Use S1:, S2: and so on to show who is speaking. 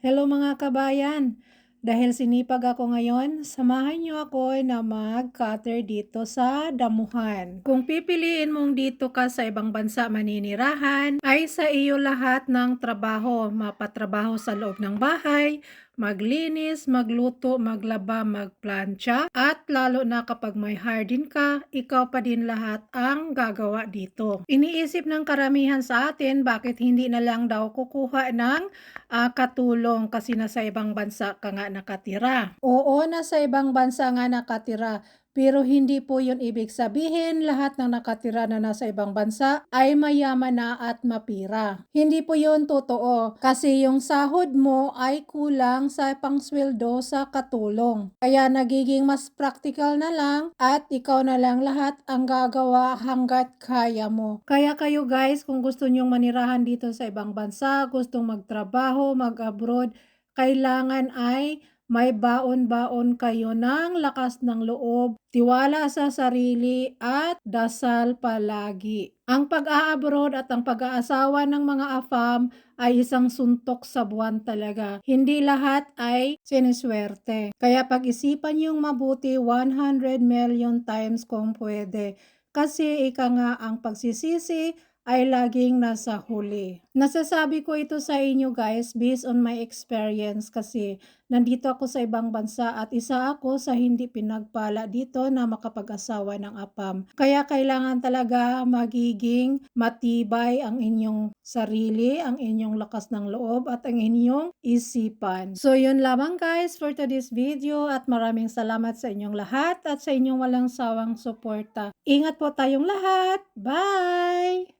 S1: Hello mga kabayan! Dahil sinipag ako ngayon, samahan niyo ako na mag-cutter dito sa damuhan. Kung pipiliin mong dito ka sa ibang bansa maninirahan, ay sa iyo lahat ng trabaho. Mapatrabaho sa loob ng bahay, maglinis, magluto, maglaba, magplancha, at lalo na kapag may hardin ka, ikaw pa din lahat ang gagawa dito. Iniisip ng karamihan sa atin bakit hindi na lang daw kukuha ng ah, katulong kasi nasa ibang bansa ka nga nakatira. Oo, nasa ibang bansa nga nakatira. Pero hindi po yun ibig sabihin lahat ng nakatira na nasa ibang bansa ay mayaman na at mapira. Hindi po yun totoo kasi yung sahod mo ay kulang sa pangsweldo sa katulong. Kaya nagiging mas practical na lang at ikaw na lang lahat ang gagawa hanggat kaya mo. Kaya kayo guys, kung gusto nyong manirahan dito sa ibang bansa, gustong magtrabaho, mag-abroad, kailangan ay may baon-baon kayo ng lakas ng loob, tiwala sa sarili at dasal palagi. Ang pag-aabroad at ang pag-aasawa ng mga afam ay isang suntok sa buwan talaga. Hindi lahat ay siniswerte. Kaya pag-isipan yung mabuti 100 million times kung pwede. Kasi ika nga ang pagsisisi ay laging nasa huli. Nasasabi ko ito sa inyo guys based on my experience kasi nandito ako sa ibang bansa at isa ako sa hindi pinagpala dito na makapag-asawa ng apam. Kaya kailangan talaga magiging matibay ang inyong sarili, ang inyong lakas ng loob at ang inyong isipan. So yun lamang guys for today's video at maraming salamat sa inyong lahat at sa inyong walang sawang suporta. Ingat po tayong lahat. Bye!